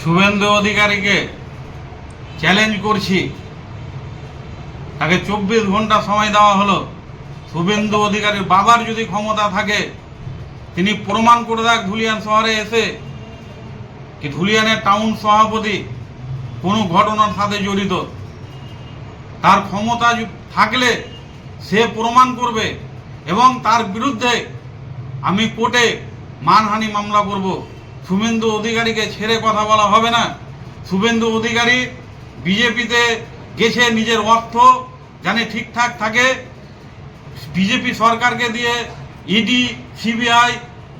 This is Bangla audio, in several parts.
শুভেন্দু অধিকারীকে চ্যালেঞ্জ করছি। তাকে চব্বিশ ঘণ্টা সময় দেওয়া হলো। শুভেন্দু অধিকারীর বাবার যদি ক্ষমতা থাকে, তিনি প্রমাণ করে দেখ ধুলিয়ান শহরে এসে কি ধুলিয়ানের টাউন সভাপতি কোনো ঘটনার সাথে জড়িত। তার ক্ষমতা থাকলে সে প্রমাণ করবে এবং তার বিরুদ্ধে আমি কোর্টে মানহানি মামলা করব। শুভেন্দু অধিকারীকে ছেড়ে কথা বলা হবে না। শুভেন্দু অধিকারী বিজেপিতে গেছে নিজের অর্থ, জানে ঠিকঠাক থাকে। বিজেপি সরকারকে দিয়ে ইডি, সিবিআই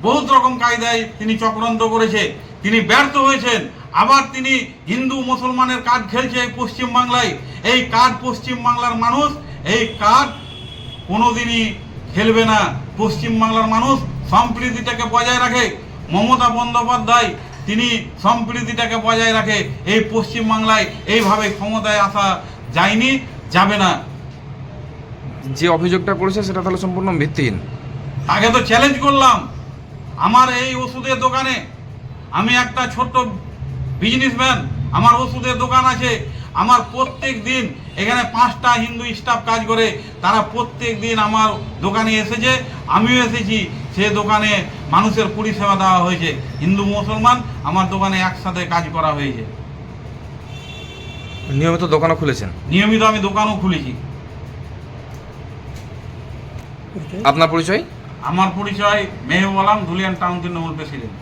বহুত রকম কায়দায় তিনি চক্রান্ত করেছে। তিনি ব্যর্থ হয়েছেন। আবার তিনি হিন্দু মুসলমানের কার্ড খেলছে এই পশ্চিমবাংলায়। এই কার্ড পশ্চিমবাংলার মানুষ, এই কার্ড কোনোদিনই খেলবে না। পশ্চিমবাংলার মানুষ সম্প্রীতিটাকে বজায় রাখে। মমতা বন্দ্যোপাধ্যায় তিনি সম্প্রীতিটাকে বজায় রাখে এই পশ্চিমবাংলায়। এইভাবে ক্ষমতায় আসা যায়নি যাবে না। যে অভিযোগটা করেছে সেটা তাহলে সম্পূর্ণ ভিত্তিহীন। তাকে তো চ্যালেঞ্জ করলাম আমার এই ওষুধের দোকানে। আমি একটা ছোট্ট বিজনেসম্যান আমার ওষুধের দোকান আছে। আমার প্রত্যেক দিন এখানে পাঁচটা হিন্দু স্টাফ কাজ করে তারা প্রত্যেক দিন আমার দোকানে এসেছে। আমিও এসেছি সে দোকানে মানুষের পরিষেবা দেওয়া হয়েছে। হিন্দু মুসলমান আমার দোকানে একসাথে কাজ করা হয়েছে। নিয়মিত দোকানও খুলেছেন? নিয়মিত আমি দোকানও খুলেছি। আপনার পরিচয়? আমার পরিচয় মেহবুব আলম ধুলিয়ান টাউন তৃণমূল প্রেসিডেন্ট।